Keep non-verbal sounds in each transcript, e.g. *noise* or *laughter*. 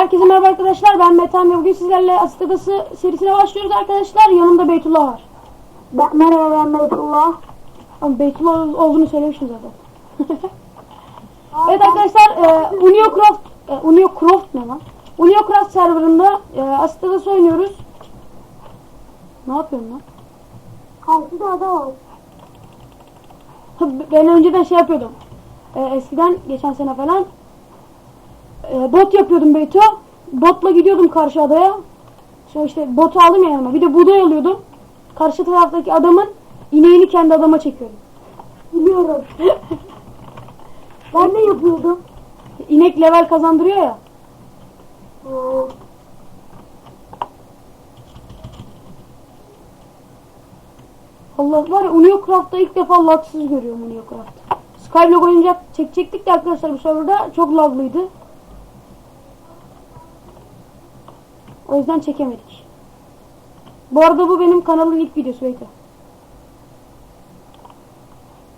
Herkese merhaba arkadaşlar. Ben Metan ve bugün sizlerle Asit Adası serisine başlıyoruz arkadaşlar. Yanımda Beytullah var. Ben, merhaba ben Beytullah. Ama Beytullah olduğunu söylemiştim zaten. *laughs* evet arkadaşlar e, UnioCraft e, UnioCraft ne lan? UnioCraft serverında e, Asit Adası oynuyoruz. Ne yapıyorsun lan? Karşıda ada var. Ben önceden şey yapıyordum. E, eskiden geçen sene falan e, bot yapıyordum Beyto. Botla gidiyordum karşı adaya. Sonra işte botu aldım ya yanıma. Bir de buğday alıyordum. Karşı taraftaki adamın ineğini kendi adama çekiyordum. Biliyorum. *laughs* ben ne yapıyordum? İnek level kazandırıyor ya. Allah var ya UnioCraft'ta ilk defa lagsız görüyorum UnioCraft. Skyblock oyuncak çekecektik de arkadaşlar bu serverda çok laglıydı. O yüzden çekemedik. Bu arada bu benim kanalın ilk videosu bekle.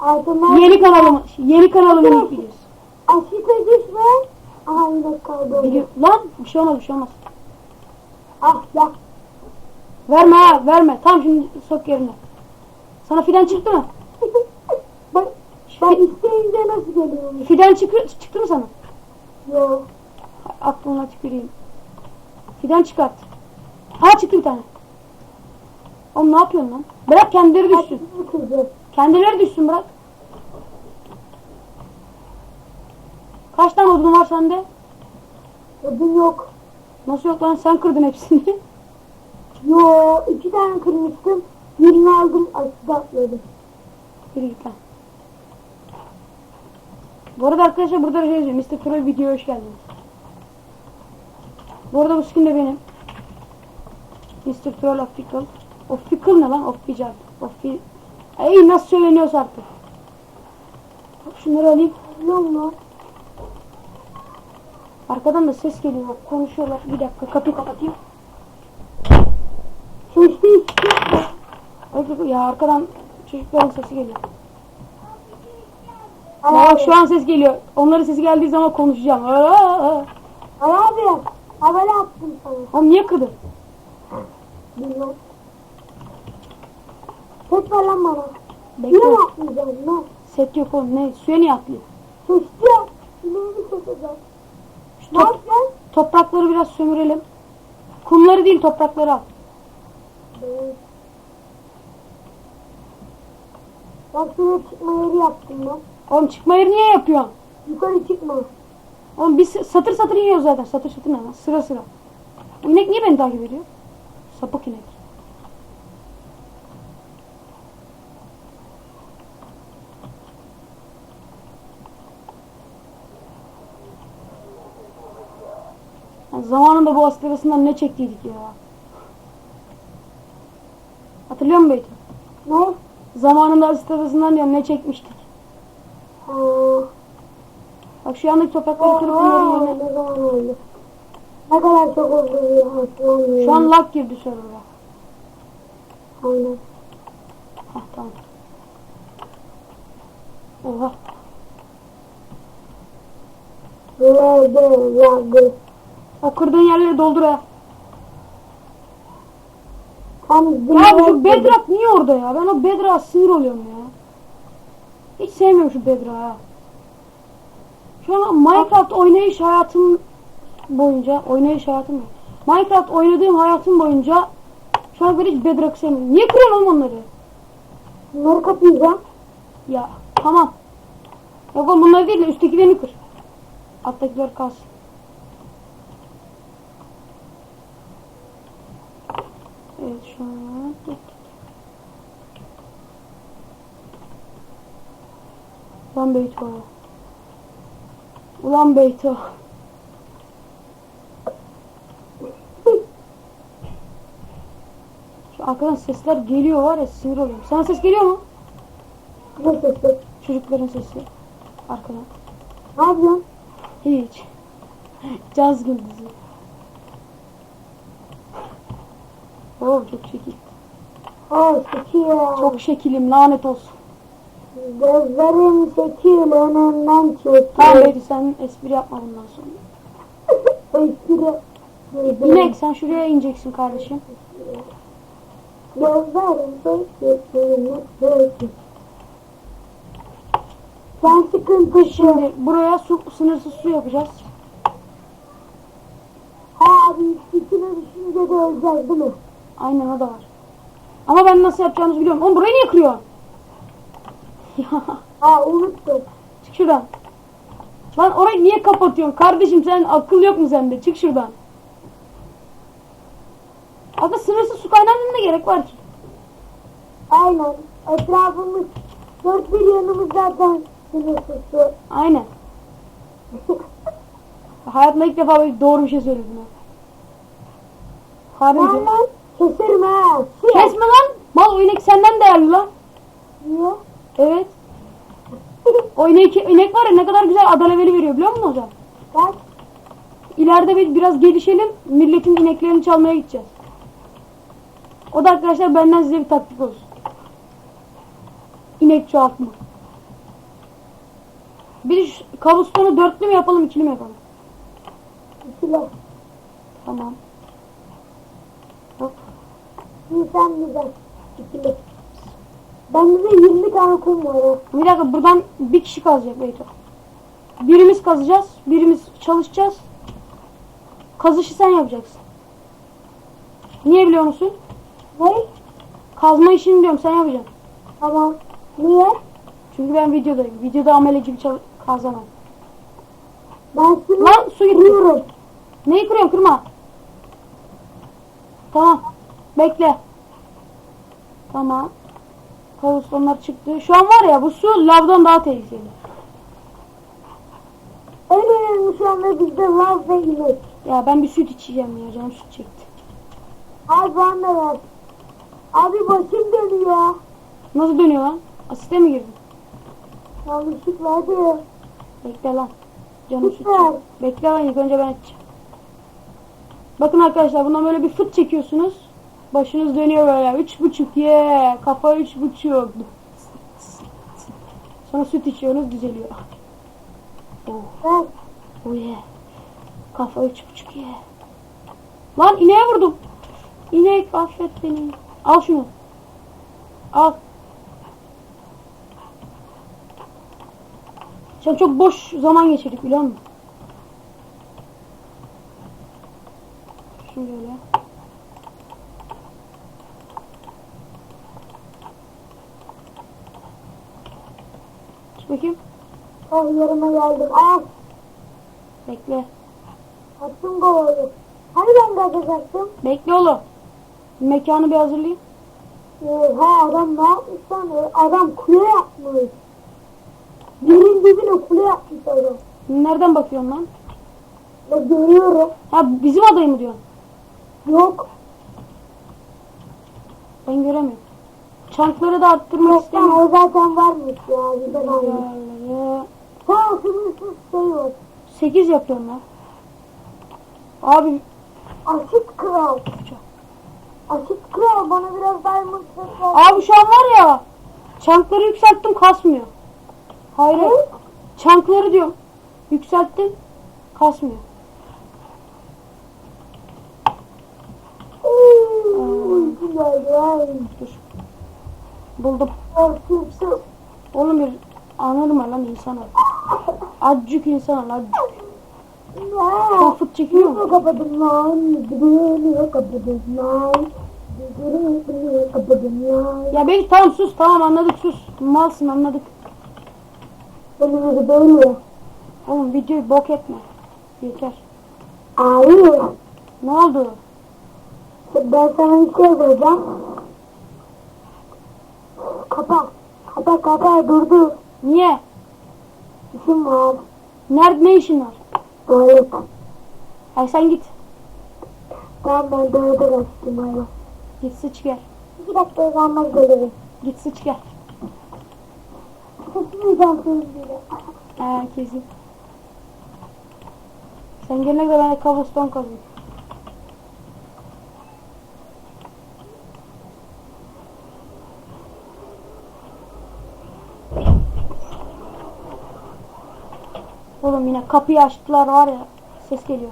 Altınlar Yeni kanalım, yeni kanalımın ilk videosu. Düşme. Aha yine kayboldu. Video, lan bir şey olmaz bir şey olmaz. Ah ya. Verme ha verme. Tamam şimdi sok yerine. Sana fidan çıktı mı? *laughs* ben, ben isteyince nasıl geliyorum? Fidan çıktı, çıktı mı sana? Yok. Aklına tüküreyim. Fidan çıkart. Ha çıktı bir tane. Oğlum ne yapıyorsun lan? Bırak kendileri düşsün. Kendileri düşsün bırak. Kaç tane odun var sende? Ödüm yok. Nasıl yok lan sen kırdın hepsini. *laughs* Yo iki tane kırmıştım. Birini aldım aşite atladım. Yürü git lan. Bu arada arkadaşlar burada şey yazıyor. Mr. Troll videoya hoş geldiniz. Bu arada bu skin de benim. Mr. Troll Official. Official ne lan? Official. Offi... Ey nasıl söyleniyorsa artık. Hop, Şunları alayım. Biliyor musun? Arkadan da ses geliyor. Bak, konuşuyorlar. Bir dakika kapıyı kapatayım. Ay, Ya arkadan çocukların sesi geliyor. Bak abi. şu an ses geliyor. Onların sesi geldiği zaman konuşacağım. Aa! Ay abi. Haberi attım sana. Oğlum niye kırdın? Bilmem. Ses ver lan bana. Bekle. Yine mi atmayacaksın lan? Set yok oğlum. Ne? Suya niye atlıyor? Sesli. Şimdi satacağım. Şu top- toprakları biraz sömürelim. Kumları değil toprakları al. Evet. Bak şuraya çıkma yeri yaptım ben. Oğlum çıkma yeri niye yapıyorsun? Yukarı çıkma. Oğlum biz satır satır iniyoruz zaten. Satır satır ne lan? Sıra sıra. Bu inek niye beni takip ediyor? Sapık inek. Zamanında bu astrasından ne çektiydik ya? Hatırlıyor musun Beyt? Ne? Zamanında astrasından diyorum ne çekmiştik? Ha. Bak şu yandaki toprakları kırıp bunları yerine... ne kadar çok oldu ya hatırlamıyorum. Şu an lag girdi server'a. Aynen. Hah tamam. Oha. Nerede vardı? O kırdığın yerleri doldur ha. Ya şu bedrock niye orada ya? Ben o bedrock'a sinir oluyorum ya. Hiç sevmiyorum şu bedrock'ı ha. Şu an Minecraft oynayış hayatım boyunca, oynayış hayatım? Minecraft oynadığım hayatım boyunca şu an böyle hiç bedrock sevmiyorum. Niye kırıyorsun oğlum onları? Bunları kapayacağım. Ya tamam. Yok oğlum bunları değil de üsttekilerini kır. Alttakiler kalsın. Evet şu an. Ulan Beyto. Ulan Beyto. Şu arkadan sesler geliyor var ya sinir oluyorum. Sana ses geliyor mu? Çocukların sesi. Arkadan. Ne yapıyorsun? Hiç. Caz gündüzü. Oo çok şekil. Çekiyor. Çok şekilim lanet olsun. Gözlerim çekil önümden çekil. Tamam Beydi sen espri yapma bundan sonra. *laughs* Espri. İnek sen şuraya ineceksin kardeşim. Gözlerim bekliyorum. Bekliyorum. Sen sıkıntı. Şimdi buraya su, sınırsız su yapacağız. Ha abi içine düşünce de öleceğiz değil mi? Aynen o da var. Ama ben nasıl yapacağımızı biliyorum. Oğlum burayı niye kırıyorsun? Ya Ha unuttum. çık şuradan. Lan orayı niye kapatıyorsun? Kardeşim sen akıl yok mu sende? Çık şuradan. Aga sınırsız su kaynağına ne gerek var ki? Aynen. Etrafımız dört bir yanımız zaten sınırsız su. Aynen. *laughs* Hayatımda ilk defa böyle doğru bir şey söyledim ya. Harbi. Ben lan keserim ha. Kesme lan. Mal o inek senden değerli lan. Niye? Evet. *laughs* O inek, inek var ya ne kadar güzel ada leveli veriyor biliyor musun hocam? Bak. İleride bir biraz gelişelim. Milletin ineklerini çalmaya gideceğiz. O da arkadaşlar benden size bir taktik olsun. İnek çoğaltma. Bir kabustonu dörtlü mü yapalım ikili mi yapalım? İkile. Tamam. Hop. Sen güzel. İkile. Bende de 20 tane kum var. Bir dakika buradan bir kişi kazacak Beyto. Birimiz kazacağız. Birimiz çalışacağız. Kazışı sen yapacaksın. Niye biliyor musun? Ne? Kazma işini diyorum sen yapacaksın. Tamam. Niye? Çünkü ben videodayım. Videoda amele gibi kazamam. Ben seni Lan su gitti. kırıyorum. Neyi kırıyorsun kırma. Tamam. Bekle. Tamam. Kabustonlar çıktı. Şu an var ya bu su lavdan daha tehlikeli. En önemli şu anda bizde lav ve inek. Ya ben bir süt içeceğim ya canım süt çekti. Abi bana da ver. Abi başım dönüyor. Nasıl dönüyor lan? Asiste mi girdin? Yanlışlıkla hadi. Bekle lan. Canım süt çekti. Bekle lan ilk önce ben açacağım. Bakın arkadaşlar bundan böyle bir fıt çekiyorsunuz. Başınız dönüyor böyle. Üç buçuk ye. Kafa üç buçuk. Sonra süt içiyorsunuz düzeliyor. Oh. Oh yeah. Kafa üç buçuk ye. Lan ineğe vurdum. İnek affet beni. Al şunu. Al. Sen çok boş zaman geçirdik biliyor musun? Şöyle. Bakayım. Ah yerime geldim. Ah Bekle. attım kovayı. Hani ben kaçacaktım? Bekle oğlum. Mekanı bir hazırlayayım. Oha adam ne yapmış lan? Adam kule yapmış. Yerin dibine kule yapmış adam. Nereden bakıyorsun lan? Ben görüyorum. Ha bizim adayı mı diyorsun? Yok. Ben göremiyorum. Çankları da arttırmak istemiyorum. o zaten varmış ya. Bizden almış. Yerleri Ha sınırsız şey var. 8 yapıyorum lan. Abi Asit kral. Asit kral bana biraz diamond ver. abi şu an var ya çankları yükselttim kasmıyor. Hayır. Ne? Çankları diyorum. Yükselttim kasmıyor. Dur. Buldum. Oğlum bir anırma lan insan ol. Acık insan ol acık. Fıt çekiyor mu? kapadım lan. Kapadım lan. Ya beni tamam sus tamam anladık sus. Malsın anladık. Önümüzü böyle. Oğlum videoyu bok etme. Yeter. Hayır. Ne oldu? Ben sana bir şey vereceğim. Kapa. Kapa kapa durdu. Niye? İşim var. Nerede ne işin var? Tuvalet. Ay sen git. Ben ben tuvalete kaçtım hala. Git sıç gel. İki dakika kalmaz gelirim. Git sıç gel. Kaçmayacağım sözüyle. He kesin. Sen gelene kadar ben kabuston kazayım. Oğlum yine kapıyı açtılar var ya ses geliyor.